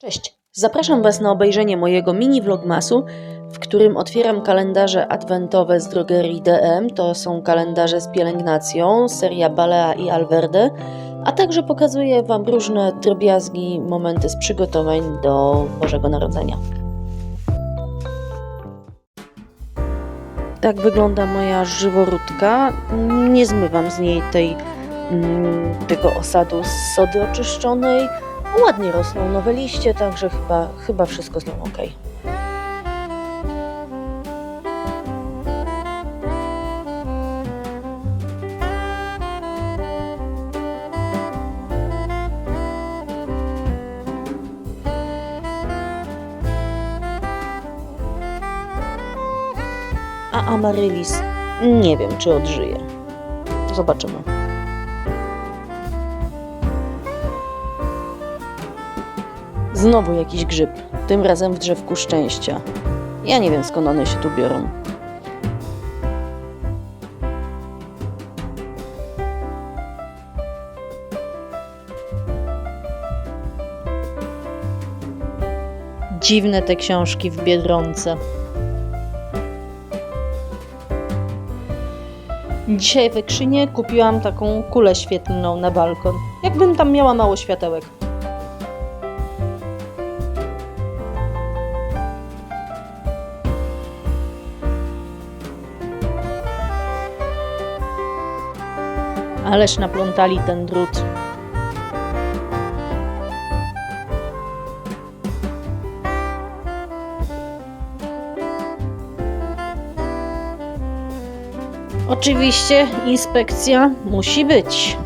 Cześć! Zapraszam Was na obejrzenie mojego mini vlogmasu, w którym otwieram kalendarze adwentowe z drogerii DM. To są kalendarze z pielęgnacją, seria Balea i Alverde, a także pokazuję Wam różne drobiazgi, momenty z przygotowań do Bożego Narodzenia. Tak wygląda moja żyworódka. Nie zmywam z niej tej, mm, tego osadu z sody oczyszczonej. Ładnie rosną nowe liście, także chyba, chyba wszystko z nią ok. A Amaryllis nie wiem, czy odżyje. Zobaczymy. Znowu jakiś grzyb, tym razem w drzewku szczęścia. Ja nie wiem skąd one się tu biorą. Dziwne te książki w Biedronce. Dzisiaj w Ekrzynie kupiłam taką kulę świetlną na balkon. Jakbym tam miała mało światełek. Ależ naplątali ten drut. Oczywiście inspekcja musi być.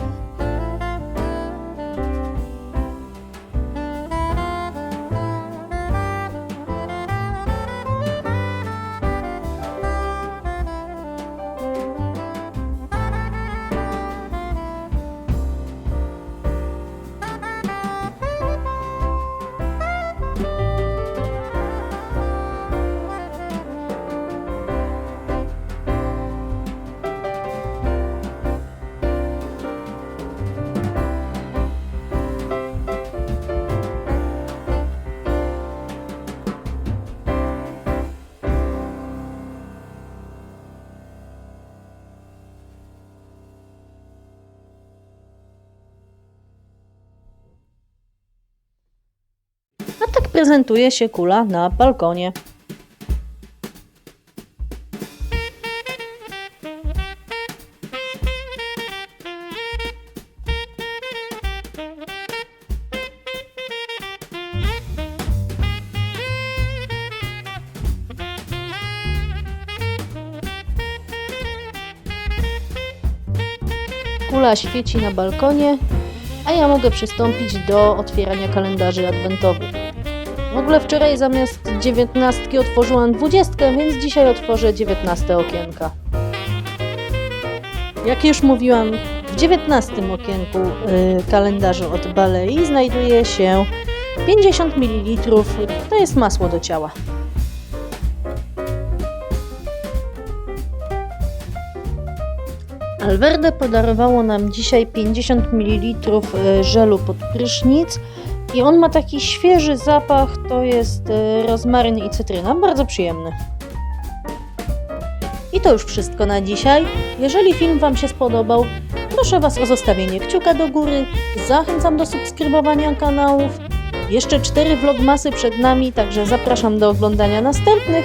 Prezentuje się kula na balkonie. Kula świeci na balkonie, a ja mogę przystąpić do otwierania kalendarzy adwentowych. W ogóle wczoraj zamiast dziewiętnastki otworzyłam dwudziestkę, więc dzisiaj otworzę dziewiętnaste okienka. Jak już mówiłam, w dziewiętnastym okienku y, kalendarzu od Balei znajduje się 50 ml, to jest masło do ciała. Alverde podarowało nam dzisiaj 50 ml żelu pod prysznic i on ma taki świeży zapach, to jest e, rozmaryn i cytryna, bardzo przyjemny. I to już wszystko na dzisiaj. Jeżeli film Wam się spodobał, proszę Was o zostawienie kciuka do góry, zachęcam do subskrybowania kanałów. Jeszcze cztery vlogmasy przed nami, także zapraszam do oglądania następnych.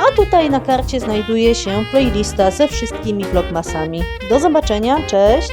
A tutaj na karcie znajduje się playlista ze wszystkimi vlogmasami. Do zobaczenia, cześć!